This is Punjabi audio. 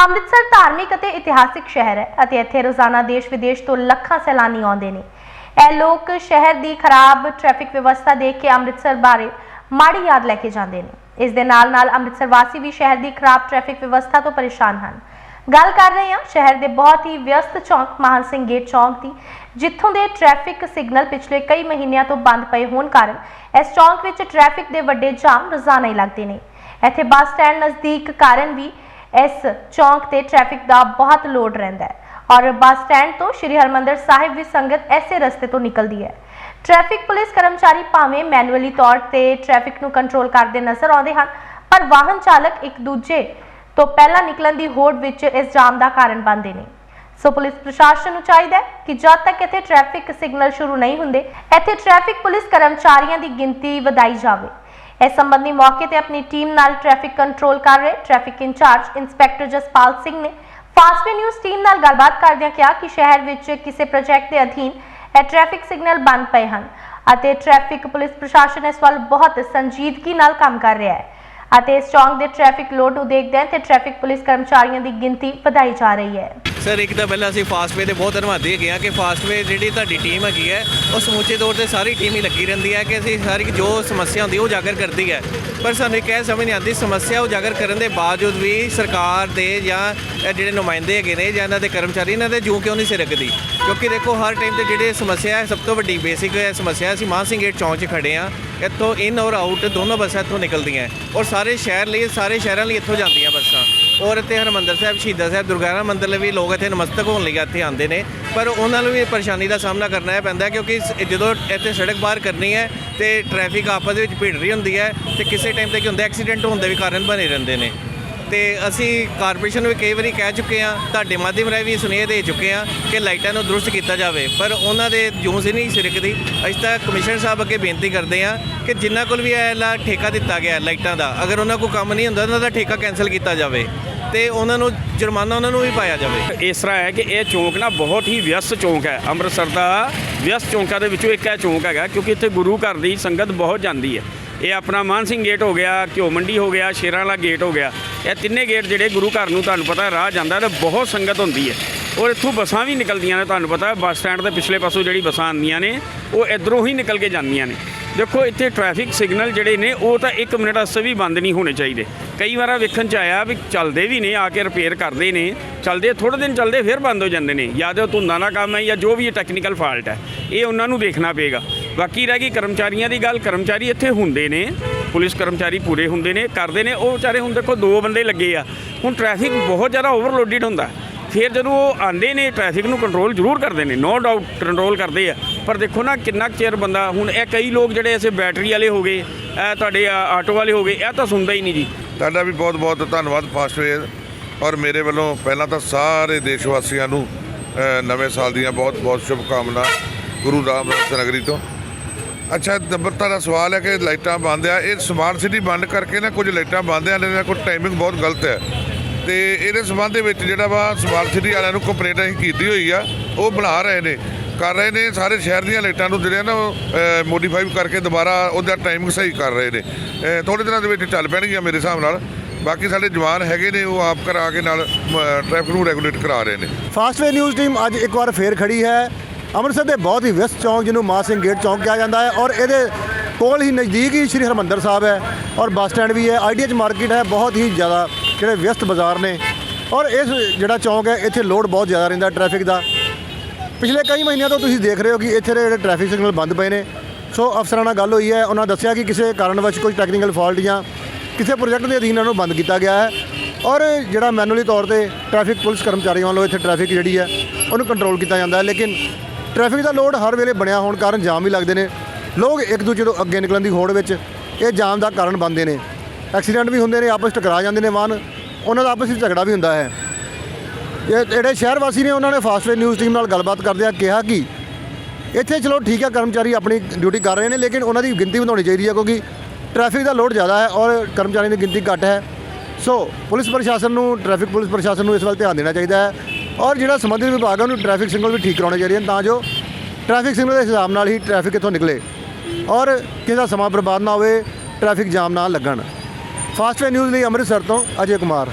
ਅੰਮ੍ਰਿਤਸਰ ਧਾਰਮਿਕ ਅਤੇ ਇਤਿਹਾਸਿਕ ਸ਼ਹਿਰ ਹੈ ਅਤੇ ਇੱਥੇ ਰੋਜ਼ਾਨਾ ਦੇਸ਼ ਵਿਦੇਸ਼ ਤੋਂ ਲੱਖਾਂ ਸੈਲਾਨੀ ਆਉਂਦੇ ਨੇ। ਇਹ ਲੋਕ ਸ਼ਹਿਰ ਦੀ ਖਰਾਬ ਟ੍ਰੈਫਿਕ ਵਿਵਸਥਾ ਦੇਖ ਕੇ ਅੰਮ੍ਰਿਤਸਰ ਬਾਰੇ ਮਾੜੀ ਯਾਦ ਲੈ ਕੇ ਜਾਂਦੇ ਨੇ। ਇਸ ਦੇ ਨਾਲ ਨਾਲ ਅੰਮ੍ਰਿਤਸਰ ਵਾਸੀ ਵੀ ਸ਼ਹਿਰ ਦੀ ਖਰਾਬ ਟ੍ਰੈਫਿਕ ਵਿਵਸਥਾ ਤੋਂ ਪਰੇਸ਼ਾਨ ਹਨ। ਗੱਲ ਕਰ ਰਹੇ ਹਾਂ ਸ਼ਹਿਰ ਦੇ ਬਹੁਤ ਹੀ ਵਿਅਸਤ ਚੌਂਕ ਮਹਾਨ ਸਿੰਘ ਗੇਟ ਚੌਂਕ ਦੀ, ਜਿੱਥੋਂ ਦੇ ਟ੍ਰੈਫਿਕ ਸਿਗਨਲ ਪਿਛਲੇ ਕਈ ਮਹੀਨਿਆਂ ਤੋਂ ਬੰਦ ਪਏ ਹੋਣ ਕਾਰਨ ਇਸ ਚੌਂਕ ਵਿੱਚ ਟ੍ਰੈਫਿਕ ਦੇ ਵੱਡੇ ਜਾਮ ਰੋਜ਼ਾਨਾ ਹੀ ਲੱਗਦੇ ਨੇ। ਇੱਥੇ ਬੱਸ ਸਟੈਂਡ ਨਜ਼ਦੀਕ ਕਾਰਨ ਵੀ ਇਸ ਚੌਂਕ ਤੇ ਟ੍ਰੈਫਿਕ ਦਾ ਬਹੁਤ ਲੋਡ ਰਹਿੰਦਾ ਹੈ ਔਰ ਬੱਸ ਸਟੈਂਡ ਤੋਂ ਸ਼੍ਰੀ ਹਰਮੰਦਰ ਸਾਹਿਬ ਵੀ ਸੰਗਤ ਐਸੇ ਰਸਤੇ ਤੋਂ ਨਿਕਲਦੀ ਹੈ। ਟ੍ਰੈਫਿਕ ਪੁਲਿਸ ਕਰਮਚਾਰੀ ਭਾਵੇਂ ਮੈਨੂਅਲੀ ਤੌਰ ਤੇ ਟ੍ਰੈਫਿਕ ਨੂੰ ਕੰਟਰੋਲ ਕਰਦੇ ਨਜ਼ਰ ਆਉਂਦੇ ਹਨ, ਪਰ ਵਾਹਨ ਚਾਲਕ ਇੱਕ ਦੂਜੇ ਤੋਂ ਪਹਿਲਾਂ ਨਿਕਲਣ ਦੀ ਹੋੜ ਵਿੱਚ ਇਸ ਜਾਮ ਦਾ ਕਾਰਨ ਬਣਦੇ ਨੇ। ਸੋ ਪੁਲਿਸ ਪ੍ਰਸ਼ਾਸਨ ਨੂੰ ਚਾਹੀਦਾ ਹੈ ਕਿ ਜਦ ਤੱਕ ਇੱਥੇ ਟ੍ਰੈਫਿਕ ਸਿਗਨਲ ਸ਼ੁਰੂ ਨਹੀਂ ਹੁੰਦੇ, ਇੱਥੇ ਟ੍ਰੈਫਿਕ ਪੁਲਿਸ ਕਰਮਚਾਰੀਆਂ ਦੀ ਗਿਣਤੀ ਵਧਾਈ ਜਾਵੇ। ਇਸ ਸੰਬੰਧੀ ਮੌਕੇ ਤੇ ਆਪਣੀ ਟੀਮ ਨਾਲ ਟ੍ਰੈਫਿਕ ਕੰਟਰੋਲ ਕਰ ਰਹੇ traffic incharge inspector Jaspal Singh ਨੇ ਫਾਸਟਵੇ ਨਿਊਜ਼ ਟੀਮ ਨਾਲ ਗੱਲਬਾਤ ਕਰਦਿਆਂ ਕਿਹਾ ਕਿ ਸ਼ਹਿਰ ਵਿੱਚ ਕਿਸੇ ਪ੍ਰੋਜੈਕਟ ਦੇ ਅਧੀਨ ਇਹ ਟ੍ਰੈਫਿਕ ਸਿਗਨਲ ਬੰਦ ਪਏ ਹਨ ਅਤੇ ਟ੍ਰੈਫਿਕ ਪੁਲਿਸ ਪ੍ਰਸ਼ਾਸਨ ਇਸ ਵੱਲ ਬਹੁਤ ਸੰਜੀਦਗੀ ਨਾਲ ਕੰਮ ਕਰ ਰਿਹਾ ਹੈ ਅਤੇ ਇਸ ਚੌਂਕ ਦੇ ਟ੍ਰੈਫਿਕ ਲੋਡ ਨੂੰ ਦੇਖਦੇ ਤੇ ਟ੍ਰੈਫਿਕ ਪੁਲਿਸ ਕਰਮਚਾਰੀਆਂ ਦੀ ਗਿਣਤੀ ਵਧਾਈ ਜਾ ਰਹੀ ਹੈ। ਸਰ, ਇੱਕ ਤਾਂ ਪਹਿਲਾਂ ਅਸੀਂ ਫਾਸਟਵੇ ਦੇ ਬਹੁਤ ਧੰਨਵਾਦੀ ਹੈਗੇ ਹਾਂ ਕਿ ਫਾਸਟਵੇ ਜਿਹੜੀ ਤੁਹਾਡੀ ਟੀਮ ਹੈਗੀ ਹੈ, ਉਹ ਸਮੁੱਚੇ ਤੌਰ ਤੇ ਸਾਰੀ ਟੀਮ ਹੀ ਲੱਗੀ ਰਹਿੰਦੀ ਹੈ ਕਿ ਅਸੀਂ ਹਰ ਇੱਕ ਜੋ ਸਮੱਸਿਆ ਹੁੰਦੀ ਉਹ ਉਜਾਗਰ ਕਰਦੀ ਹੈ। ਪਰ ਸਾਨੂੰ ਇਹ ਸਮਝ ਨਹੀਂ ਆਉਂਦੀ, ਸਮੱਸਿਆ ਉਜਾਗਰ ਕਰਨ ਦੇ ਬਾਵਜੂਦ ਵੀ ਸਰਕਾਰ ਦੇ ਜਾਂ ਜਿਹੜੇ ਨੁਮਾਇੰਦੇ ਹੈਗੇ ਨੇ ਜਾਂ ਇਹਨਾਂ ਦੇ ਕਰਮਚਾਰੀ, ਇਹਨਾਂ ਦੇ ਜੂ ਕਿਉਂ ਨਹੀਂ ਸਿਰਕਦੀ ਕਿਉਂਕਿ ਦੇਖੋ, ਹਰ ਟਾਈਮ ਤੇ ਜਿਹੜੇ ਸਮੱਸਿਆ ਹੈ, ਸਭ ਤੋਂ ਵੱਡੀ ਬੇਸਿਕ ਸਮੱਸਿਆ ਅਸੀਂ ਮਾਨ ਸਿੰਘ ਗੇਟ ਚੌਂਕ 'ਚ ਖੜੇ ਆ ਇੱਥੋਂ ਇਨ ਔਰ ਆਊਟ ਦੋਨੋਂ ਬੱਸਾਂ ਇੱਥੋਂ ਨਿਕਲਦੀਆਂ ਔਰ ਸਾਰੇ ਸ਼ਹਿਰ ਲਈ, ਸਾਰੇ ਸ਼ਹਿਰਾਂ ਲਈ ਇੱਥੋਂ ਜਾਂਦੀਆਂ ਬੱਸਾਂ। ਔਰ ਇੱਥੇ ਹਰਮੰਦਰ ਸਾਹਿਬ, ਸ਼ਹੀਦਾਂ ਸਾਹਿਬ ਦੁਰਗਿਆਨਾ ਮੰਦਰ ਲਈ ਵੀ ਲੋਕ ਇੱਥੇ ਨਮਸਤਕ ਹੋਣ ਲਈ ਇੱਥੇ ਆਉਂਦੇ ਨੇ। ਪਰ ਉਹਨਾਂ ਨੂੰ ਵੀ ਪਰੇਸ਼ਾਨੀ ਦਾ ਸਾਹਮਣਾ ਕਰਨਾ ਪੈਂਦਾ ਕਿਉਂਕਿ ਜਦੋਂ ਇੱਥੇ ਸੜਕ ਬਾਹਰ ਕਰਨੀ ਹੈ ਤੇ ਟ੍ਰੈਫਿਕ ਆਪਸ ਦੇ ਵਿੱਚ ਭਿੜ ਰਹੀ ਹੁੰਦੀ ਹੈ ਤੇ ਕਿਸੇ ਟਾਈਮ ਤੇ ਕੀ ਹੁੰਦਾ ਐਕਸੀਡੈਂਟ ਹੋਣ ਦੇ ਵੀ ਕਾਰਨ ਬਣੇ ਰਹਿੰਦੇ ਨੇ। ਤੇ ਅਸੀਂ ਕਾਰਪੋਰੇਸ਼ਨ ਨੂੰ ਵੀ ਕਈ ਵਾਰੀ ਕਹਿ ਚੁੱਕੇ ਹਾਂ, ਤੁਹਾਡੇ ਮਾਧਿਅਮ ਰਾਹੀਂ ਵੀ ਸੁਨੇਹੇ ਦੇ ਚੁੱਕੇ ਹਾਂ ਕਿ ਲਾਈਟਾਂ ਨੂੰ ਦਰੁਸਤ ਕੀਤਾ ਜਾਵੇ। ਪਰ ਉਹਨਾਂ ਦੇ ਜੂਸ ਹੀ ਨਹੀਂ ਸਿਰਕਦੀ। ਅਸੀਂ ਤਾਂ ਕਮਿਸ਼ਨਰ ਸਾਹਿਬ ਅੱਗੇ ਬੇਨਤੀ ਕਰਦੇ ਹਾਂ ਕਿ ਜਿਨ੍ਹਾਂ ਕੋਲ ਵੀ ਇਹ ਲਾ ਠੇਕਾ ਦਿੱਤਾ ਗਿਆ ਲਾਈਟਾਂ ਦਾ, ਅਗਰ ਉਹਨਾਂ ਕੋਲ ਕੰਮ ਨਹੀਂ ਹੁੰਦਾ, ਉਹਨਾਂ ਦਾ ਠੇਕਾ ਕੈਨਸਲ ਕੀਤਾ ਜਾਵੇ ਤੇ ਉਹਨਾਂ ਨੂੰ ਜੁਰਮਾਨਾ ਉਹਨਾਂ ਨੂੰ ਵੀ ਪਾਇਆ ਜਾਵੇ। ਇਸ ਤਰ੍ਹਾਂ ਹੈ ਕਿ ਇਹ ਚੌਂਕ ਨਾ ਬਹੁਤ ਹੀ ਵਿਅਸਤ ਚੌਂਕ ਹੈ। ਅੰਮ੍ਰਿਤਸਰ ਦਾ ਵਿਅਸਤ ਚੌਂਕਾਂ ਦੇ ਵਿੱਚੋਂ ਇੱਕ ਇਹ ਚੌਂਕ ਹੈਗਾ, ਕਿਉਂਕਿ ਇੱਥੇ ਗੁਰੂ ਘਰ ਦੀ ਸੰਗਤ ਬਹੁਤ ਜਾਂਦੀ ਹੈ। ਇਹ ਆਪਣਾ ਮਾਨ ਸਿੰਘ ਗੇਟ ਹੋ ਗਿਆ, ਘਿਓ ਮੰਡੀ ਹੋ ਗਿਆ, ਸ਼ੇਰਾਂ ਵਾਲਾ ਗੇਟ ਹੋ ਗਿਆ। ਇਹ ਤਿੰਨੇ ਗੇਟ ਜਿਹੜੇ ਗੁਰੂ ਘਰ ਨੂੰ ਤੁਹਾਨੂੰ ਪਤਾ ਰਾਹ ਜਾਂਦਾ ਤੇ ਬਹੁਤ ਸੰਗਤ ਹੁੰਦੀ ਹੈ। ਔਰ ਇੱਥੋਂ ਬੱਸਾਂ ਵੀ ਨਿਕਲਦੀਆਂ ਨੇ ਤੁਹਾਨੂੰ ਪਤਾ, ਬੱਸ ਸਟੈਂਡ ਦੇ ਪਿਛਲੇ ਪਾਸੋਂ ਜਿਹੜੀ ਬੱਸਾਂ ਆਉਂਦੀਆਂ ਨੇ, ਉਹ ਇਧਰੋਂ ਹੀ ਨਿਕਲ ਕੇ ਜਾਂਦੀਆਂ ਨੇ। ਦੇਖੋ, ਇੱਥੇ ਟ੍ਰੈਫਿਕ ਸਿਗਨਲ ਜਿਹੜੇ ਨੇ, ਉਹ ਤਾਂ 1 ਮਿੰਟ ਵਾਸਤੇ ਵੀ ਬੰਦ ਨਹੀਂ ਹੋਣੇ ਚਾਹੀਦੇ। ਕਈ ਵਾਰ ਵੇਖਣ ਚ ਆਇਆ ਵੀ ਚੱਲਦੇ ਵੀ ਨੇ, ਆ ਕੇ ਰਿਪੇਅਰ ਕਰਦੇ ਨੇ। ਚੱਲਦੇ ਥੋੜੇ ਦਿਨ ਚੱਲਦੇ, ਫਿਰ ਬੰਦ ਹੋ ਜਾਂਦੇ ਨੇ। ਜਾਂ ਤਾਂ ਉਹ ਧੁੰਦਾਂ ਦਾ ਕੰਮ ਹੈ ਜਾਂ ਜੋ ਵੀ ਟੈਕਨੀਕਲ ਫਾਲਟ ਹੈ। ਇਹ ਉਹਨਾਂ ਨੂੰ ਦੇਖਣਾ ਪਏਗਾ। ਬਾਕੀ ਰਹਿ ਗਈ ਕਰਮਚਾਰੀਆਂ ਦੀ ਗੱਲ, ਕਰਮਚਾਰੀ ਇੱਥੇ ਹੁੰਦੇ ਨੇ। ਪੁਲਿਸ ਕਰਮਚਾਰੀ ਪੂਰੇ ਹੁੰਦੇ ਨੇ, ਕਰਦੇ ਨੇ, ਉਹ ਵਿਚਾਰੇ ਹੁਣ ਦੇਖੋ ਦੋ ਬੰਦੇ ਲੱਗੇ ਆ। ਹੁਣ ਟ੍ਰੈਫਿਕ ਬਹੁਤ ਜ਼ਿਆਦਾ ਓਵਰਲੋਡਡ ਹੁੰਦਾ। ਫਿਰ ਜਦੋਂ ਉਹ ਆਂਦੇ ਨੇ ਟ੍ਰੈਫਿਕ ਨੂੰ ਕੰਟਰੋਲ ਜ਼ਰੂਰ ਕਰਦੇ ਨੇ ਨੋ ਡਾਊਟ ਕੰਟਰੋਲ ਕਰਦੇ ਆ। ਪਰ ਦੇਖੋ ਨਾ, ਕਿੰਨਾ ਕੁ ਚਿਰ ਬੰਦਾ, ਹੁਣ ਇਹ ਕਈ ਲੋਕ ਜਿਹੜੇ ਐਸੇ ਬੈਟਰੀ ਵਾਲੇ ਹੋ ਗਏ, ਇਹ ਤੁਹਾਡੇ ਆਟੋ ਵਾਲੇ ਹੋ ਗਏ, ਇਹ ਤਾਂ ਸੁਣਦਾ ਹੀ ਨਹੀਂ ਜੀ। ਤੁਹਾਡਾ ਵੀ ਬਹੁਤ ਬਹੁਤ ਧੰਨਵਾਦ ਫਾਸਟਵੇਅਰ ਔਰ ਮੇਰੇ ਵੱਲੋਂ ਪਹਿਲਾਂ ਤਾਂ ਸਾਰੇ ਦੇਸ਼ ਵਾਸੀਆਂ ਨੂੰ ਨਵੇਂ ਸਾਲ ਦੀਆਂ ਬਹੁਤ ਬਹੁਤ ਸ਼ੁਭਕਾਮਨਾ ਗੁਰੂ ਰਾਮਦਾਸ ਨਗਰੀ ਤੋਂ। ਅੱਛਾ ਨੰਬਰਤਾ ਦਾ ਸਵਾਲ ਹੈ ਕਿ ਲਾਈਟਾਂ ਬੰਦ ਆ। ਇਹ ਸਮਾਰਟ ਸਿਟੀ ਬੰਦ ਕਰਕੇ ਨਾ ਕੁਝ ਲਾਈਟਾਂ ਬੰਦ ਆ ਇਹਨਾਂ ਕੋਲ ਟਾਈਮਿੰਗ ਬਹੁਤ ਗਲਤ ਹੈ। ਤੇ ਇਹਦੇ ਸੰਬੰਧ ਦੇ ਵਿੱਚ ਜਿਹੜਾ ਵਾ ਸਮਾਰਟ ਸਿਟੀ ਵਾਲਿਆਂ ਨੂੰ ਕੰਪਲੇਂਟ ਅਸੀਂ ਕੀਤੀ ਹੋਈ ਆ, ਉਹ ਬਣਾ ਰਹੇ ਨੇ। ਕਰ ਰਹੇ ਨੇ ਸਾਰੇ ਸ਼ਹਿਰ ਦੀਆਂ ਲਾਈਟਾਂ ਨੂੰ ਜਿਹੜੇ ਨਾ ਮੋਡੀਫਾਈ ਕਰਕੇ ਦੁਬਾਰਾ ਉਹਦਾ ਟਾਈਮਿੰਗ ਸਹੀ ਕਰ ਰਹੇ ਨੇ। ਥੋੜੇ ਦਿਨਾਂ ਦੇ ਵਿੱਚ ਚੱਲ ਪੈਣਗੀਆਂ ਮੇਰੇ ਹਿਸਾਬ ਨਾਲ। ਬਾਕੀ ਸਾਡੇ ਜਵਾਨ ਹੈਗੇ ਨੇ, ਉਹ ਆਪ ਕਰਾ ਕੇ ਨਾਲ ਟ੍ਰੈਫਿਕ ਨੂੰ ਰੈਗੂਲੇਟ ਕਰਾ ਰਹੇ ਨੇ। ਫਾਸਟਵੇ ਨਿਊਜ਼ ਟੀਮ ਅੱਜ ਇੱਕ ਵਾਰ ਫੇਰ ਖੜੀ ਹੈ। ਅੰਮ੍ਰਿਤਸਰ ਦੇ ਬਹੁਤ ਹੀ ਵਿਅਸਤ ਚੌਂਕ, ਜਿਹਨੂੰ ਮਾਂ ਸਿੰਘ ਗੇਟ ਚੌਂਕ ਕਿਹਾ ਜਾਂਦਾ ਹੈ ਔਰ ਇਹਦੇ ਕੋਲ ਹੀ ਨਜ਼ਦੀਕ ਹੀ ਸ਼੍ਰੀ ਹਰਮੰਦਰ ਸਾਹਿਬ ਹੈ ਔਰ ਬੱਸ ਸਟੈਂਡ ਵੀ ਹੈ। ਆਈਡੀਐਚ ਮਾਰਕੀਟ ਹੈ, ਬਹੁਤ ਹੀ ਜ਼ਿਆਦਾ ਜਿਹੜੇ ਵਿਅਸਤ ਬਾਜ਼ਾਰ ਨੇ ਔਰ ਇਸ ਜਿਹੜਾ ਚੌਂਕ ਹੈ, ਇੱਥੇ ਲੋਡ ਬਹੁਤ ਜ਼ਿਆਦਾ ਰਹਿੰਦਾ ਟ੍ਰੈਫਿਕ ਦਾ। ਪਿਛਲੇ ਕਈ ਮਹੀਨਿਆਂ ਤੋਂ ਤੁਸੀਂ ਦੇਖ ਰਹੇ ਹੋ ਕਿ ਇੱਥੇ ਦੇ ਜਿਹੜੇ ਟ੍ਰੈਫਿਕ ਸਿਗਨਲ ਬੰਦ ਪਏ ਨੇ। ਸੋ ਅਫਸਰਾਂ ਨਾਲ ਗੱਲ ਹੋਈ ਹੈ, ਉਹਨਾਂ ਦੱਸਿਆ ਕਿ ਕਿਸੇ ਕਾਰਨ ਕਾਰਨਵਸ਼ ਕੋਈ ਟੈਕਨੀਕਲ ਫਾਲਟ ਜਾਂ ਕਿਸੇ ਪ੍ਰੋਜੈਕਟ ਦੇ ਅਧੀਨ ਇਹਨਾਂ ਨੂੰ ਬੰਦ ਕੀਤਾ ਗਿਆ ਹੈ ਔਰ ਜਿਹੜਾ ਮੈਨੂਅਲੀ ਤੌਰ ਤੇ ਟ੍ਰੈਫਿਕ ਪੁਲਿਸ ਕਰਮਚਾਰੀਆਂ ਵੱਲੋਂ ਇੱਥੇ ਟ੍ਰੈਫਿਕ ਜਿਹੜੀ ਹੈ, ਉਹਨੂੰ ਕੰਟਰੋਲ ਕੀਤਾ ਜਾਂਦਾ ਹੈ। ਲੇਕਿਨ ਟ੍ਰੈਫਿਕ ਦਾ ਲੋਡ ਹਰ ਵੇਲੇ ਬਣਿਆ ਹੋਣ ਕਾਰਨ ਜਾਮ ਵੀ ਲੱਗਦੇ ਨੇ। ਲੋਕ ਇੱਕ ਦੂਜੇ ਤੋਂ ਅੱਗੇ ਨਿਕਲਣ ਦੀ ਹੋੜ ਵਿੱਚ ਇਹ ਜਾਮ ਦਾ ਕਾਰਨ ਬਣਦੇ ਨੇ। ਐਕਸੀਡੈਂਟ ਵੀ ਹੁੰਦੇ ਨੇ, ਆਪਸ ਟਕਰਾ ਜਾਂਦੇ ਨੇ ਵਾਹਨ। ਉਹਨਾਂ ਦਾ ਆਪਸ ਵਿੱਚ ਝਗੜਾ ਵੀ ਹੁੰਦਾ ਹੈ। ਇਹ ਜਿਹੜੇ ਸ਼ਹਿਰ ਵਾਸੀ ਨੇ, ਉਹਨਾਂ ਨੇ ਫਾਸਟਵੇ ਨਿਊਜ਼ ਟੀਮ ਨਾਲ ਗੱਲਬਾਤ ਕਰਦਿਆਂ ਕਿਹਾ ਕਿ ਇੱਥੇ ਚਲੋ ਠੀਕ ਹੈ, ਕਰਮਚਾਰੀ ਆਪਣੀ ਡਿਊਟੀ ਕਰ ਰਹੇ ਨੇ, ਲੇਕਿਨ ਉਹਨਾਂ ਦੀ ਗਿਣਤੀ ਵਧਾਉਣੀ ਚਾਹੀਦੀ ਹੈ ਕਿਉਂਕਿ ਟ੍ਰੈਫਿਕ ਦਾ ਲੋਡ ਜ਼ਿਆਦਾ ਹੈ ਔਰ ਕਰਮਚਾਰੀਆਂ ਦੀ ਗਿਣਤੀ ਘੱਟ ਹੈ। ਸੋ ਪੁਲਿਸ ਪ੍ਰਸ਼ਾਸਨ ਨੂੰ, ਟ੍ਰੈਫਿਕ ਪੁਲਿਸ ਪ੍ਰਸ਼ਾਸਨ ਨੂੰ ਇਸ ਵੱਲ ਧਿਆਨ ਦੇਣਾ ਚਾਹੀਦਾ ਹੈ। ਔਰ ਜਿਹੜਾ ਸੰਬੰਧਿਤ ਵਿਭਾਗ ਹੈ ਉਹਨੂੰ ਟ੍ਰੈਫਿਕ ਸਿਗਨਲ ਵੀ ਠੀਕ ਕਰਾਉਣੇ ਚਾਹੀਦੇ ਹਨ ਤਾਂ ਜੋ ਟ੍ਰੈਫਿਕ ਸਿਗਨਲ ਦੇ ਹਿਸਾਬ ਨਾਲ ਹੀ ਟ੍ਰੈਫਿਕ ਇੱਥੋਂ ਨਿਕਲੇ ਔਰ ਕਿਸੇ ਦਾ ਸਮਾਂ ਬਰਬਾਦ ਨਾ ਹੋਵੇ ਟ੍ਰੈਫਿਕ ਜਾਮ ਨਾ ਲੱਗਣ। ਫਾਸਟ ਫਾਸਟਵੇ ਨਿਊਜ਼ ਲਈ ਅੰਮ੍ਰਿਤਸਰ ਤੋਂ ਅਜੇ ਕੁਮਾਰ।